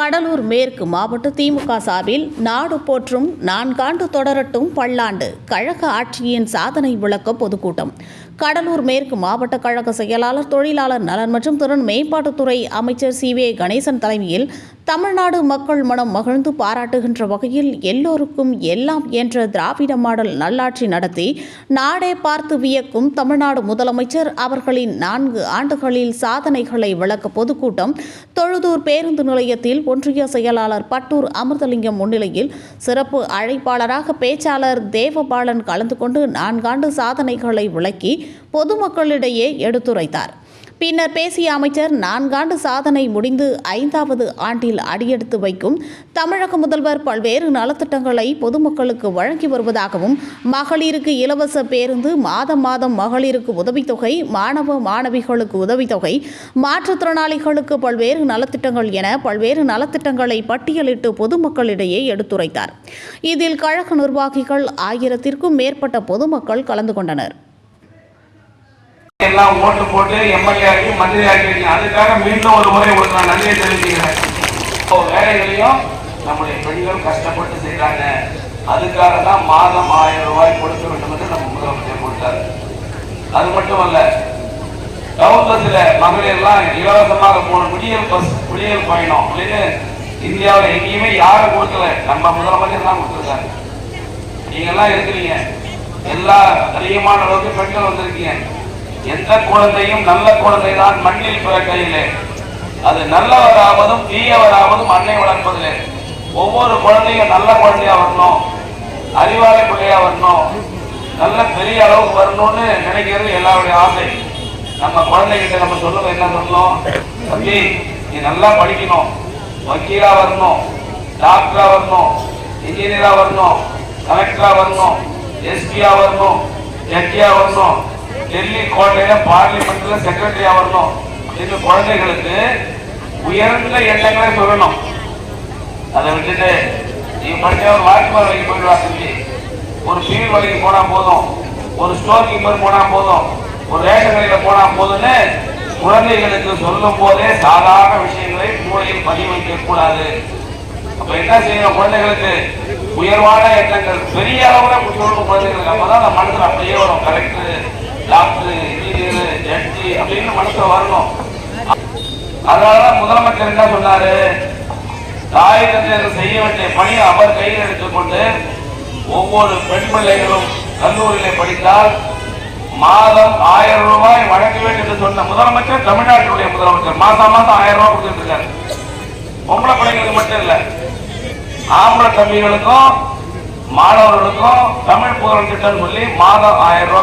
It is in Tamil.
கடலூர் மேற்கு மாவட்ட திமுக சார்பில் நாடு போற்றும் நான்காண்டு தொடரட்டும் பல்லாண்டு கழக ஆட்சியின் சாதனை விளக்க பொதுக்கூட்டம். கடலூர் மேற்கு மாவட்ட கழக செயலாளர் தொழிலாளர் நலன் மற்றும் திறன் மேம்பாட்டுத்துறை அமைச்சர் சி. வே. கணேசன் தலைமையில் தமிழ்நாடு மக்கள் மனம் மகிழ்ந்து பாராட்டுகின்ற வகையில் எல்லோருக்கும் எல்லாம் என்ற திராவிட மாடல் நல்லாட்சி நடத்தி நாடே பார்த்து வியக்கும் தமிழ்நாடு முதலமைச்சர் அவர்களின் நான்கு ஆண்டுகளில் சாதனைகளை விளக்க பொதுக்கூட்டம் தொழுதூர் பேருந்து நிலையத்தில் ஒன்றிய செயலாளர் பட்டூர் அமிர்தலிங்கம் முன்னிலையில் சிறப்பு அழைப்பாளராக பேச்சாளர் தேவபாலன் கலந்து கொண்டு நான்காண்டு சாதனைகளை விளக்கி பொதுமக்களிடையே எடுத்துரைத்தார். பின்னர் பேசிய அமைச்சர் நான்காண்டு சாதனை முடிந்து ஐந்தாவது ஆண்டில் அடியெடுத்து வைக்கும் தமிழக முதல்வர் பல்வேறு நலத்திட்டங்களை பொதுமக்களுக்கு வழங்கி வருவதாகவும் மகளிருக்கு இலவச பேருந்து மாதம் மாதம் மகளிருக்கு உதவித்தொகை மாணவ மாணவிகளுக்கு உதவித்தொகை மாற்றுத்திறனாளிகளுக்கு பல்வேறு நலத்திட்டங்கள் என பல்வேறு நலத்திட்டங்களை பட்டியலிட்டு பொதுமக்களிடையே எடுத்துரைத்தார். இதில் கழக நிர்வாகிகள் ஆயிரத்திற்கும் மேற்பட்ட பொதுமக்கள் கலந்து கொண்டனர். எல்லாம் ஓட்டு போட்டு எம்எல்ஏ ஆகி மந்திரி ஆகிருக்கீங்க அதுக்காக மீண்டும் ஒரு முறை உங்களுக்கு நான் நன்றியை தெரிவிக்கிறேன் இப்போ வேலைகளையும் நம்முடைய பெண்கள் கஷ்டப்பட்டு செய்கிறாங்க அதுக்காக தான் மாதம் ஆயிரம் ரூபாய் கொடுக்க வேண்டும் என்று நம்ம முதலமைச்சர் கொடுத்தாரு. அது மட்டும் அல்ல டவுன் பஸ்ல மகளிர் எல்லாம் இலவசமாக போன குடியல் பஸ் குடியல் பயணம் அப்படின்னு இந்தியாவில் எங்கேயுமே யாரும் கொடுக்கல. நம்ம முதலமைச்சர் தான் கொடுத்துருக்காங்க நீங்க எல்லாம் இருக்கிறீங்க. எல்லா அதிகமான அளவுக்கு பெண்கள் வந்திருக்கீங்க. எந்த குழந்தையும் நல்ல குழந்தை தான் மண்ணில் பிறக்கையிலே. அது நல்லவராவதும் தீயவராவதும் அன்னை வளர்ப்பதிலே. ஒவ்வொரு குழந்தையும் நல்ல குழந்தையா வரணும். அறிவாளி பிள்ளையா வரணும். நல்ல பெரிய அளவுக்கு வரணும்னு நினைக்கிறது எல்லாருடைய ஆசை. நம்ம குழந்தைகிட்ட நம்ம சொல்லுவோம் என்ன சொல்லணும் தம்பி நீ நல்லா படிக்கணும். வக்கீலா வரணும். டாக்டரா வரணும். இன்ஜினியரா வரணும். கலெக்டரா வரணும். எஸ்பியா வரணும். ஜட்ஜியா வரணும். டெல்லி கோட்டையில பார்லிமெண்ட்ல செக்ரட்டரியா வரணும். அப்படின்னு குழந்தைகளுக்கு உயர்ந்த எண்ணங்களை சொல்லணும். அதை விட்டுட்டு நீ படிச்ச ஒரு வாட்ச்மேன் வரைக்கும் போயிடுவா செஞ்சு ஒரு சிவில் வரைக்கும் போனா போதும். ஒரு ஸ்டோர் கீப்பர் போனா போதும். ஒரு ரேஷன் கடையில் போனா போதும்னு குழந்தைகளுக்கு சொல்லும் போதே சாதாரண விஷயங்களை மூளையில் பதிவு வைக்க கூடாது. அப்ப என்ன செய்யணும் குழந்தைகளுக்கு? உயர்வான எண்ணங்கள். பெரிய அளவுல சொல்லணும் குழந்தைகளுக்கு. அப்பதான் அந்த மனசுல அப்படியே வரும். கரெக்ட் அப்படின்னு மனசுல வரணும். அதனாலதான் முதலமைச்சர் என்ன சொன்னாரு? தாயகத்தில் செய்ய வேண்டிய பணியை அவர் கையில் எடுத்துக்கொண்டு ஒவ்வொரு பெண் பிள்ளைகளும் கல்லூரியிலே படித்தால் மாதம் ஆயிரம் ரூபாய் வழங்க வேண்டும் என்று சொன்ன முதலமைச்சர் தமிழ்நாட்டினுடைய முதலமைச்சர். மாசம் மாசம் ஆயிரம் ரூபாய் கொடுத்துட்டு இருக்காரு. பொம்பளை பிள்ளைங்களுக்கு மட்டும் இல்ல ஆம்பளை தம்பிகளுக்கும் மாணவர்களுக்கும் தமிழ் புகழ் திட்டம் சொல்லி மாதம் ஆயிரம் ரூபாய்